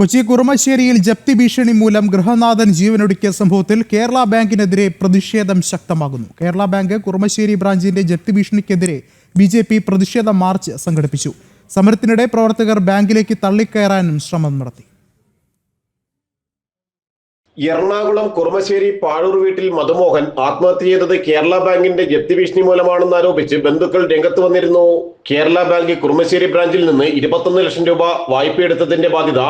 കൊച്ചി കുറുമശ്ശേരിയിൽ ജപ്തി ഭീഷണി മൂലം ഗൃഹനാഥൻ ജീവനൊടുക്കിയ സംഭവത്തിൽ കേരള ബാങ്കിനെതിരെ പ്രതിഷേധം ശക്തമാകുന്നു. കേരള ബാങ്ക് കുറുമശ്ശേരി ബ്രാഞ്ചിന്റെ ജപ്തി ഭീഷണിക്കെതിരെ ബി ജെ പി പ്രതിഷേധ മാർച്ച് സംഘടിപ്പിച്ചു. സമരത്തിനിടെ പ്രവർത്തകർ ബാങ്കിലേക്ക് തള്ളിക്കയറാനും ശ്രമം നടത്തി. എറണാകുളം കുറുമശ്ശേരി പാഴൂർ വീട്ടിൽ മധുമോഹൻ ആത്മഹത്യ ചെയ്തത് കേരള ബാങ്കിന്റെ ജപ്തി ഭീഷണി മൂലമാണെന്ന് ആരോപിച്ച് ബന്ധുക്കൾ രംഗത്ത് വന്നിരുന്നു. കേരള ബാങ്ക് കുറുമശ്ശേരി ബ്രാഞ്ചിൽ നിന്ന് ഇരുപത്തൊന്ന് ലക്ഷം രൂപ വായ്പയെടുത്തതിന്റെ ബാധ്യത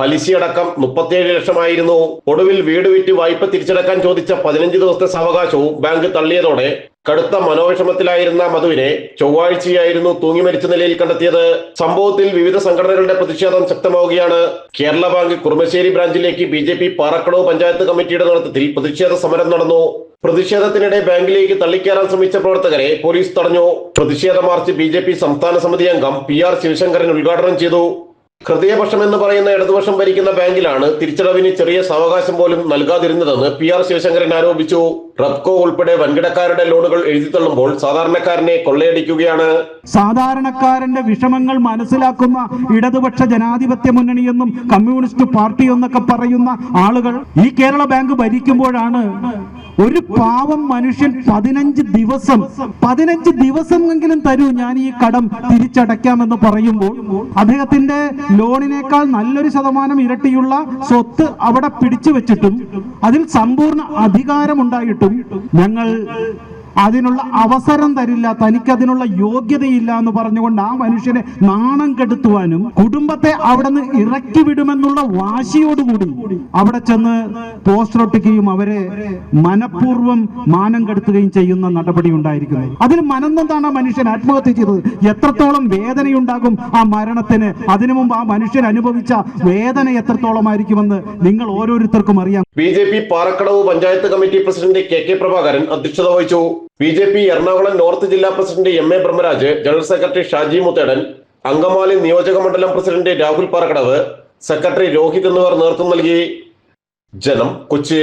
പലിശയടക്കം മുപ്പത്തിയേഴ് ലക്ഷമായിരുന്നു. ഒടുവിൽ വീട് വിറ്റ് വായ്പ തിരിച്ചടക്കാൻ ചോദിച്ച പതിനഞ്ച് ദിവസത്തെ സാവകാശവും ബാങ്ക് തള്ളിയതോടെ കടുത്ത മനോവിഷമത്തിലായിരുന്ന മധുവിനെ ചൊവ്വാഴ്ചയായിരുന്നു തൂങ്ങി മരിച്ച നിലയിൽ കണ്ടെത്തിയത്. സംഭവത്തിൽ വിവിധ സംഘടനകളുടെ പ്രതിഷേധം ശക്തമാവുകയാണ്. Kerala bank Kurumassery ബ്രാഞ്ചിലേക്ക് B J P Parakkadavu panchayat കമ്മിറ്റിയുടെ നേതൃത്വത്തിൽ പ്രതിഷേധ സമരം നടന്നു. പ്രതിഷേധത്തിനിടെ ബാങ്കിലേക്ക് തള്ളിക്കയറാൻ ശ്രമിച്ച പ്രവർത്തകരെ പോലീസ് തടഞ്ഞു. പ്രതിഷേധ മാർച്ച് ബി സംസ്ഥാന സമിതി അംഗം പി ആർ ശിവശങ്കരൻ ഉദ്ഘാടനം ചെയ്തു. ഹൃദയപക്ഷം എന്ന് പറയുന്ന ഇടതുപക്ഷം ഭരിക്കുന്ന ബാങ്കിലാണ് തിരിച്ചടവിന് ചെറിയ സാവകാശം പോലും നൽകാതിരുന്നതെന്ന് പി ആർ ശിവശങ്കരൻ ആരോപിച്ചു. റബ്കോ ഉൾപ്പെടെ വൻകിടക്കാരുടെ ലോണുകൾ എഴുതിത്തള്ളുമ്പോൾ സാധാരണക്കാരനെ കൊള്ളയടിക്കുകയാണ്. സാധാരണക്കാരന്റെ വിഷമങ്ങൾ മനസ്സിലാക്കുന്ന ഇടതുപക്ഷ ജനാധിപത്യ മുന്നണിയെന്നും കമ്മ്യൂണിസ്റ്റ് പാർട്ടി എന്നൊക്കെ പറയുന്ന ആളുകൾ ഈ കേരള ബാങ്ക് ഭരിക്കുമ്പോഴാണ് ഒരു പാവം മനുഷ്യൻ പതിനഞ്ച് ദിവസം പതിനഞ്ച് ദിവസമെങ്കിലും തരൂ ഞാൻ ഈ കടം തിരിച്ചടയ്ക്കാമെന്ന് പറയുമ്പോൾ അദ്ദേഹത്തിന്റെ ലോണിനേക്കാൾ നല്ലൊരു ശതമാനം ഇരട്ടിയുള്ള സ്വത്ത് അവിടെ പിടിച്ചു വെച്ചിട്ടും അതിൽ സമ്പൂർണ അധികാരമുണ്ടായിട്ടും ഞങ്ങൾ അതിനുള്ള അവസരം തരില്ല തനിക്ക് അതിനുള്ള യോഗ്യതയില്ല എന്ന് പറഞ്ഞുകൊണ്ട് ആ മനുഷ്യനെ നാണം കെടുത്തുവാനും കുടുംബത്തെ അവിടെ നിന്ന് ഇറക്കി വിടുമെന്നുള്ള വാശിയോടുകൂടി അവിടെ ചെന്ന് പോസ്റ്റർ ഒട്ടിക്കുകയും അവരെ മനഃപൂർവം മാനം കെടുത്തുകയും ചെയ്യുന്ന നടപടി ഉണ്ടായിരിക്കുന്നത് അതിൽ മനന്നെന്താണ് ആ മനുഷ്യൻ ആത്മഹത്യ ചെയ്തത്? എത്രത്തോളം വേദനയുണ്ടാകും ആ മരണത്തിന്? അതിനു മുമ്പ് ആ മനുഷ്യൻ അനുഭവിച്ച വേദന എത്രത്തോളം ആയിരിക്കുമെന്ന് നിങ്ങൾ ഓരോരുത്തർക്കും അറിയാം. B J P Parakkadavu panchayat committee president K K Prabhakaran അധ്യക്ഷത വഹിച്ചു. B J P Ernakulam north ജില്ലാ president M A Brahmaraj general secretary Shaji Muthedan Angamaly നിയോജക മണ്ഡലം പ്രസിഡന്റ് രാഹുൽ പാറക്കടവ് സെക്രട്ടറി രോഹിത് എന്നിവർ നേതൃത്വം നൽകി. ജനം കൊച്ചി.